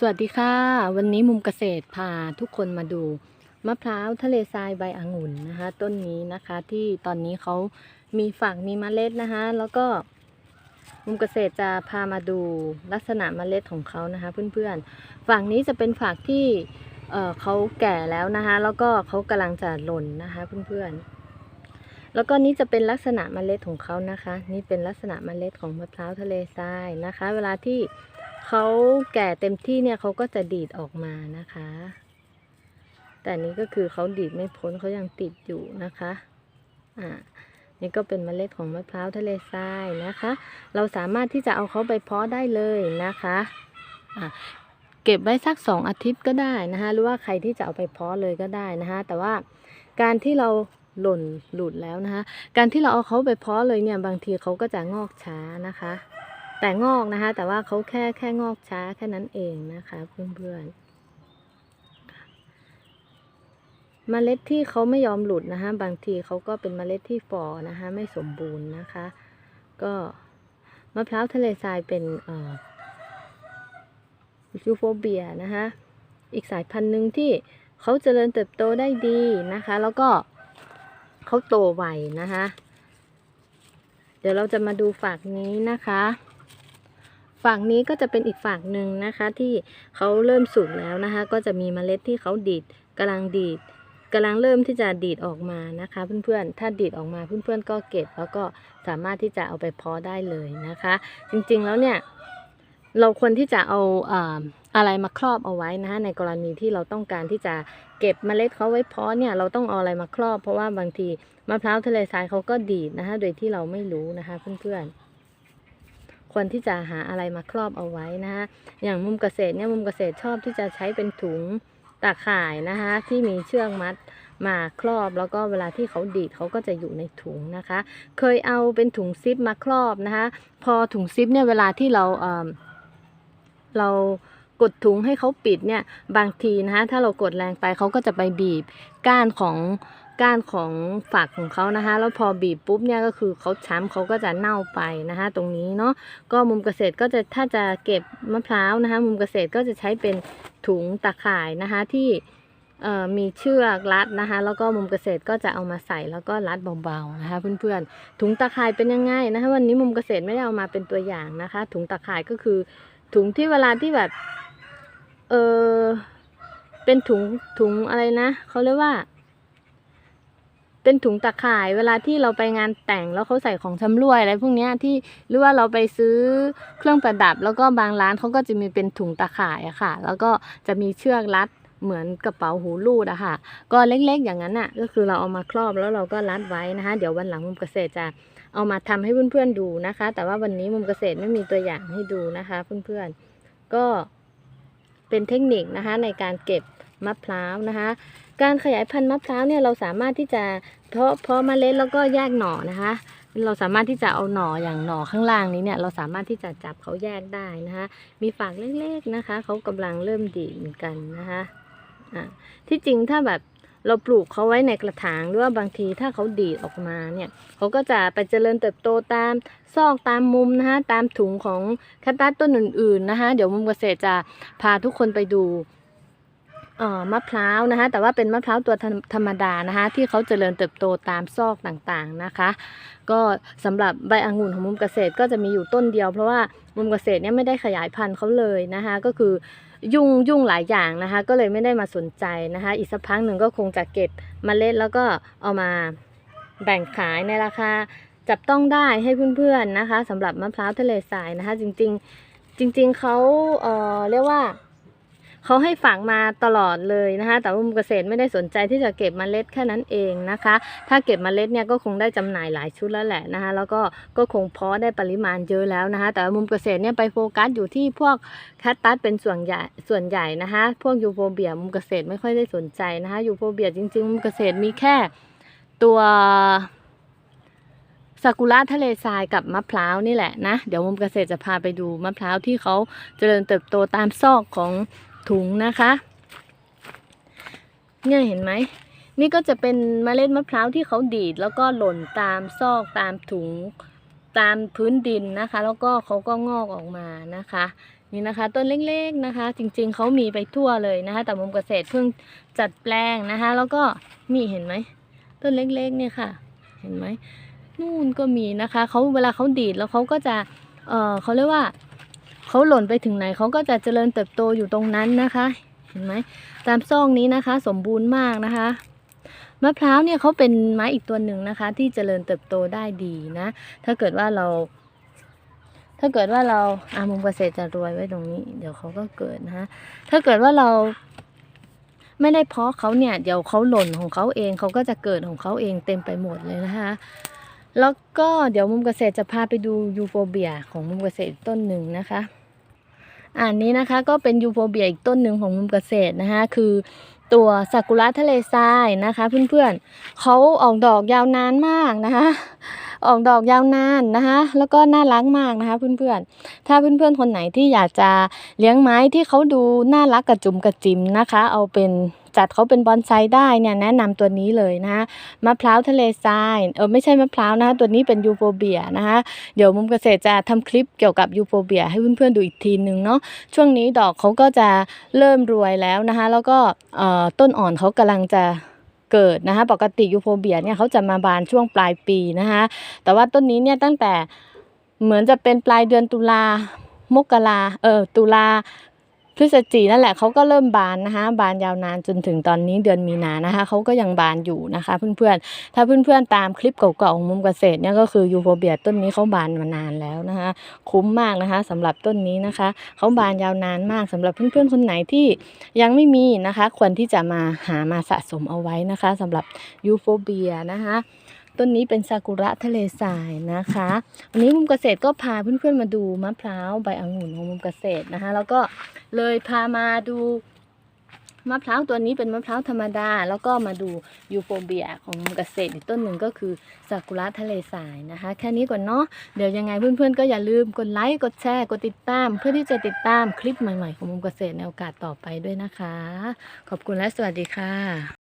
สวัสดีค่ะ วันนี้มุมเกษตรพาทุกคนมาดู มะพร้าวทะเลทรายใบองุ่นนะคะ ต้นนี้นะคะที่ตอนนี้เขามีฝักมีเมล็ดนะคะ แล้วก็ มุมเกษตรจะพามาดูลักษณะเมล็ดของเขานะคะเพื่อนๆฝั่งนี้จะเป็นฝักที่เเขาแก่แล้วนะคะ แล้วก็เขากำลังจะหล่นนะคะเพื่อนๆแล้วก็นี่จะเป็นลักษณะเมล็ดของเขานะคะ นี่เป็นลักษณะเมล็ดของมะพร้าวทะเลทรายนะคะ เวลาที่ เขาแก่เต็มที่เนี่ยเขาก็จะดีดออกมานะคะ แต่นี้ก็คือเขาดีดไม่พ้นเขายังติดอยู่นะคะ อ่า นี่ก็เป็นเมล็ดของมะพร้าวทะเลทรายนะคะ เราสามารถที่จะเอาเขาไปเพาะได้เลยนะคะ อะเก็บไว้สักสองอาทิตย์ก็ได้นะคะหรือว่าใครที่จะเอาไปเพาะเลยก็ได้นะคะแต่ว่าการที่เราหล่นหลุดแล้วนะคะ การที่เราเอาเขาไปเพาะเลยเนี่ยบางทีเขาก็จะงอกช้านะคะ แต่งอกนะคะ แต่ว่าเขาแค่แค่งอกช้าแค่นั้นเองนะคะเพื่อนๆเมล็ดที่เขาไม่ยอมหลุดนะคะบางทีเขาก็เป็นเมล็ดที่ฝ่อนะคะไม่สมบูรณ์นะคะ ก็มะพร้าวทะเลทรายเป็นอ่อยูโฟเบียนะคะอีกสายพันธุ์หนึ่งที่เขาเจริญเติบโตได้ดีนะคะ แล้วก็เขาโตไวนะคะ เดี๋ยวเราจะมาดูฝักนี้นะคะ ฝั่งนี้ก็จะเป็นอีกฝั่งหนึ่งนะคะ ที่เขาเริ่มสุกแล้วนะคะ ก็จะมีเมล็ดที่เขาดีดกำลังดีดกำลังเริ่มที่จะดีดออกมานะคะ เพื่อนๆ ถ้าดีดออกมาเพื่อนๆ ก็เก็บแล้วก็สามารถที่จะเอาไปเพาะได้เลยนะคะ จริงๆแล้วเนี่ยเราควรที่จะเอาอ่าอะไรมาครอบเอาไว้นะคะในกรณีที่เราต้องการที่จะเก็บเมล็ดเขาไว้เพาะเนี่ยเราต้องเอาอะไรมาครอบ เพราะว่าบางทีมะพร้าวทะเลทรายเขาก็ดีดนะคะโดยที่เราไม่รู้นะคะเพื่อนๆ ควรที่จะหาอะไรมาครอบเอาไว้นะคะอย่างมุมเกษตรเนี่ยมุมเกษตรชอบที่จะใช้เป็นถุงตาข่ายนะคะที่มีเชือกมัดมาครอบแล้วก็เวลาที่เขาดีดเขาก็จะอยู่ในถุงนะคะ เคยเอาเป็นถุงซิปมาครอบนะคะพอถุงซิปเนี่ยเวลาที่เราเอ่อเรากดถุงให้เขาปิดเนี่ยบางทีนะคะถ้าเรากดแรงไปเขาก็จะไปบีบก้านของ ก้านของฝักของเขานะคะ แล้วพอบีบปุ๊บเนี่ยก็คือเขาช้ำเขาก็จะเน่าไปนะคะ ตรงนี้เนาะก็มุมเกษตรก็จะถ้าจะเก็บมะพร้าวนะคะ มุมเกษตรก็จะใช้เป็นถุงตะข่ายนะคะที่เอ่อมีเชือกรัดนะคะ แล้วก็มุมเกษตรก็จะเอามาใส่แล้วก็รัดเบาๆนะคะเพื่อนๆถุงตะข่ายเป็นยังไงนะคะวันนี้มุมเกษตรไม่ได้เอามาเป็นตัวอย่างนะคะ ถุงตะข่ายก็คือถุงที่เวลาที่แบบเออเป็นถุงถุงอะไรนะเขาเรียกว่า เป็นถุงตะข่ายเวลาที่เราไปงานแต่งแล้วเขาใส่ของชำร่วยอะไรพวกนี้ที่หรือว่าเราไปซื้อเครื่องประดับ แล้วก็บางร้านเขาก็จะมีเป็นถุงตะข่ายอะค่ะ แล้วก็จะมีเชือกรัดเหมือนกระเป๋าหูรูดอะค่ะ ก็เล็กๆอย่างนั้นอะก็คือเราเอามาครอบแล้วเราก็รัดไว้นะคะ เดี๋ยววันหลังมุมเกษตรจะเอามาทำให้เพื่อนๆดูนะคะ แต่ว่าวันนี้มุมเกษตรไม่มีตัวอย่างให้ดูนะคะเพื่อนๆก็เป็นเทคนิคนะคะในการเก็บมะพร้าวนะคะ การขยายพันธุ์มะพร้าวเนี่ยเราสามารถที่จะเพาะเพาะเมล็ดแล้วก็แยกหน่อนะคะ เราสามารถที่จะเอาหน่ออย่างหน่อข้างล่างนี้เนี่ยเราสามารถที่จะจับเขาแยกได้นะคะ มีฝากเล็กๆนะคะเขากำลังเริ่มดีดเหมือนกันนะคะอะที่จริงถ้าแบบเราปลูกเขาไว้ในกระถางหรือว่าบางทีถ้าเขาดีดออกมาเนี่ยเขาก็จะไปเจริญเติบโตตามซอกตามมุมนะคะตามถุงของแคคตัสต้นอื่นๆนะคะ เดี๋ยวมุมเกษตรจะพาทุกคนไปดู มะพร้าวนะคะ แต่ว่าเป็นมะพร้าวตัวธรรมดานะคะ ที่เขาเจริญเติบโตตามซอกต่างๆนะคะ ก็สำหรับใบองุ่นของมุมเกษตรก็จะมีอยู่ต้นเดียว เพราะว่ามุมเกษตรเนี่ยไม่ได้ขยายพันธุ์เขาเลยนะคะ ก็คือยุ่งยุ่งหลายอย่างนะคะ ก็เลยไม่ได้มาสนใจนะคะ อีกสักพักหนึ่งก็คงจะเก็บเมล็ดแล้วก็เอามาแบ่งขายในราคาจับต้องได้ให้เพื่อนๆนะคะสำหรับมะพร้าวทะเลทรายนะคะ จริงๆจริง ๆเขาเอ่อเรียกว่า เขาให้ฝังมาตลอดเลยนะคะ แต่ว่ามุมเกษตรไม่ได้สนใจที่จะเก็บเมล็ดแค่นั้นเองนะคะ ถ้าเก็บเมล็ดเนี่ยก็คงได้จำหน่ายหลายชุดแล้วแหละนะคะ แล้วก็ก็คงเพาะได้ปริมาณเยอะแล้วนะคะ แต่ว่ามุมเกษตรเนี่ยไปโฟกัสอยู่ที่พวกแคตตัสเป็นส่วนใหญ่ส่วนใหญ่นะคะ พวกยูโฟเบียมุมเกษตรไม่ค่อยได้สนใจนะคะยูโฟเบียจริงๆมุมเกษตรมีแค่ตัวซากุระทะเลทรายกับมะพร้าวนี่แหละนะ เดี๋ยวมุมเกษตรจะพาไปดูมะพร้าวที่เขาเจริญเติบโตตามซอกของ ถุงนะคะ เนี่ยเห็นไหม นี่ก็จะเป็นเมล็ดมะพร้าวที่เขาดีด แล้วก็หล่นตามซอกตามถุงตามพื้นดินนะคะ แล้วก็เขาก็งอกออกมานะคะ นี่นะคะต้นเล็กๆนะคะ จริงๆเขามีไปทั่วเลยนะคะ แต่มุมเกษตรเพิ่งจัดแปลงนะคะ แล้วก็นี่เห็นไหมต้นเล็กๆเนี่ยค่ะ เห็นไหมนู่นก็มีนะคะเขาเวลาเขาดีดแล้วเขาก็จะเออเขาเรียกว่า เขาหล่นไปถึงไหนเขาก็จะเจริญเติบโตอยู่ตรงนั้นนะคะ เห็นไหมตามซองนี้นะคะ สมบูรณ์มากนะคะ มะพร้าวเนี่ยเขาเป็นไม้อีกตัวหนึ่งนะคะ ที่เจริญเติบโตได้ดีนะ ถ้าเกิดว่าเรา ถ้าเกิดว่าเราอามุมเกษตรจะรวยไว้ตรงนี้ เดี๋ยวเขาก็เกิดนะคะถ้าเกิดว่าเราไม่ได้เพาะเขาเนี่ยเดี๋ยวเขาหล่นของเขาเองเขาก็จะเกิดของเขาเองเต็มไปหมดเลยนะคะ แล้วก็เดี๋ยวมุมเกษตรจะพาไปดูยูโฟเบียของมุมเกษตรต้นหนึ่งนะคะ อันนี้นะคะก็เป็นยูโฟเบียอีกต้นหนึ่งของมุมเกษตรนะคะคือตัวซากุระทะเลทรายนะคะ เพื่อนๆเขาออกดอกยาวนานมากนะคะ ออกดอกยาวนานนะคะ แล้วก็น่ารักมากนะคะเพื่อนๆ ถ้าเพื่อนๆคนไหนที่อยากจะเลี้ยงไม้ที่เขาดูน่ารักกระจุมกระจิมนะคะ เอาเป็น จัดเขาเป็นบอนไซได้เนี่ยแนะนำตัวนี้เลยนะมะพร้าวทะเลทรายเออไม่ใช่มะพร้าวนะตัวนี้เป็นยูโฟเบียนะคะเดี๋ยวมุมเกษตรจะทำคลิปเกี่ยวกับยูโฟเบียให้เพื่อนๆดูอีกทีนึงเนาะช่วงนี้ดอกเขาก็จะเริ่มรวยแล้วนะคะแล้วก็ต้นอ่อนเขากำลังจะเกิดนะคะปกติยูโฟเบียเนี่ยเขาจะมาบานช่วงปลายปีนะคะแต่ว่าต้นนี้เนี่ยตั้งแต่เหมือนจะเป็นปลายเดือนตุลามกราเออตุลา พฤศจินั่นแหละเขาก็เริ่มบานนะคะบานยาวนานจนถึงตอนนี้เดือนมีนานะคะเขาก็ยังบานอยู่นะคะ เพื่อนๆถ้าเพื่อนๆตามคลิปเก่าๆของมุมเกษตรเนี่ยก็คือยูโฟเบียต้นนี้เขาบานมานานแล้วนะคะ คุ้มมากนะคะสำหรับต้นนี้นะคะเขาบานยาวนานมากสำหรับเพื่อนๆคนไหนที่ยังไม่มีนะคะ ควรที่จะมาหามาสะสมเอาไว้นะคะสำหรับยูโฟเบียนะคะ ต้นนี้เป็นซากุระทะเลทรายนะคะ วันนี้มุมเกษตรก็พาเพื่อนๆมาดูมะพร้าวใบองุ่นของมุมเกษตรนะคะ แล้วก็เลยพามาดูมะพร้าวตัวนี้เป็นมะพร้าวธรรมดา แล้วก็มาดูยูโฟเบียของมุมเกษตรอีกต้นหนึ่งก็คือซากุระทะเลทรายนะคะ แค่นี้ก่อนเนาะเดี๋ยวยังไงเพื่อนๆ ก็อย่าลืมกดไลค์กดแชร์กดติดตาม เพื่อที่จะติดตามคลิปใหม่ๆ ของมุมเกษตรในโอกาสต่อไปด้วยนะคะ ขอบคุณและสวัสดีค่ะ